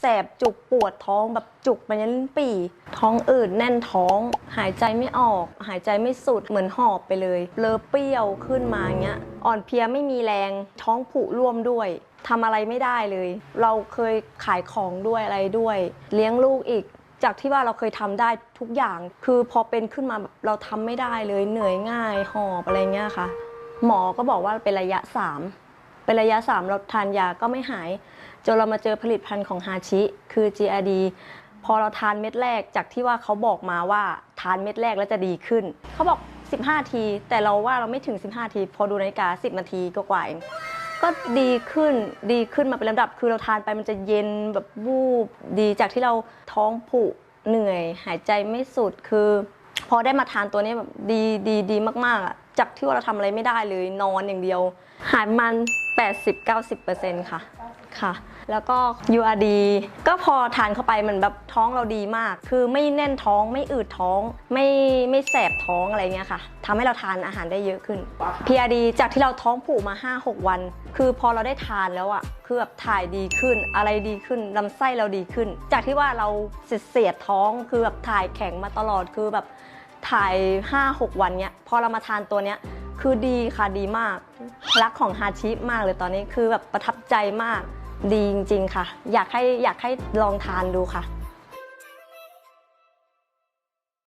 แสบจุกปวดท้องแบบจุกไปยันลิ้นปี่ ท้องอืดแน่นท้อง หายใจไม่ออก หายใจไม่สุดเหมือนหอบไปเลยเลอเปรี้ยวขึ้นมาอย่างเงี้ย อ่อนเพลียไม่มีแรง ท้องผุร่วมด้วยทำอะไรไม่ได้เลย เราเคยขายของด้วยอะไรด้วย เลี้ยงลูกอีกจากที่ว่าเราเคยทำได้ทุกอย่าง คือพอเป็นขึ้นมาแบบเราทำไม่ได้เลยเหนื่อยง่ายหอบอะไรเงี้ยค่ะ หมอก็บอกว่าเป็นระยะ 3 เป็นระยะ 3 เราทานยาก็ไม่หาย จนเรามาเจอผลิตภัณฑ์ของฮาชิคือ GRD พอเราทานเม็ดแรกจากที่ว่าเขาบอกมาว่าทานเม็ดแรกแล้วจะดีขึ้น เขาบอก 15 ที แต่เราว่าเราไม่ถึง 15 ที พอดูนาฬิกา 10 นาทีก็กว่าเองก็ดีขึ้นดีขึ้นมาเป็นลำดับ คือเราทานไปมันจะเย็นแบบวูบดีจากที่เราท้องผุเหนื่อย หายใจไม่สุดคือ พอได้มาทานตัวนี้แบบดีดีดีมากๆอะ จากที่ว่าเราทำอะไรไม่ได้เลยนอนอย่างเดียว หายมัน 80-90%ค่ะค่ะ แล้วก็ URD ก็พอทานเข้าไปมันแบบท้องเราดีมาก คือไม่แน่นท้องไม่อืดท้อง ไม่ไม่แสบท้องอะไรเงี้ยค่ะทำให้เราทานอาหารได้เยอะขึ้น PRD จากที่เราท้องผูกมา 5-6 วัน คือพอเราได้ทานแล้วอะคือแบบถ่ายดีขึ้นอะไรดีขึ้นลำไส้เราดีขึ้น จากที่ว่าเราเสียดเสียดท้องคือแบบถ่ายแข็งมาตลอดคือแบบ ถ่าย 5-6 วันเนี้ยพอเรามาทานตัวเนี้ยคือดีค่ะดีมาก รักของฮาชิมากเลยตอนนี้คือแบบประทับใจมากดีจริง ๆ ค่ะ อยากให้อยากให้ลองทานดูค่ะ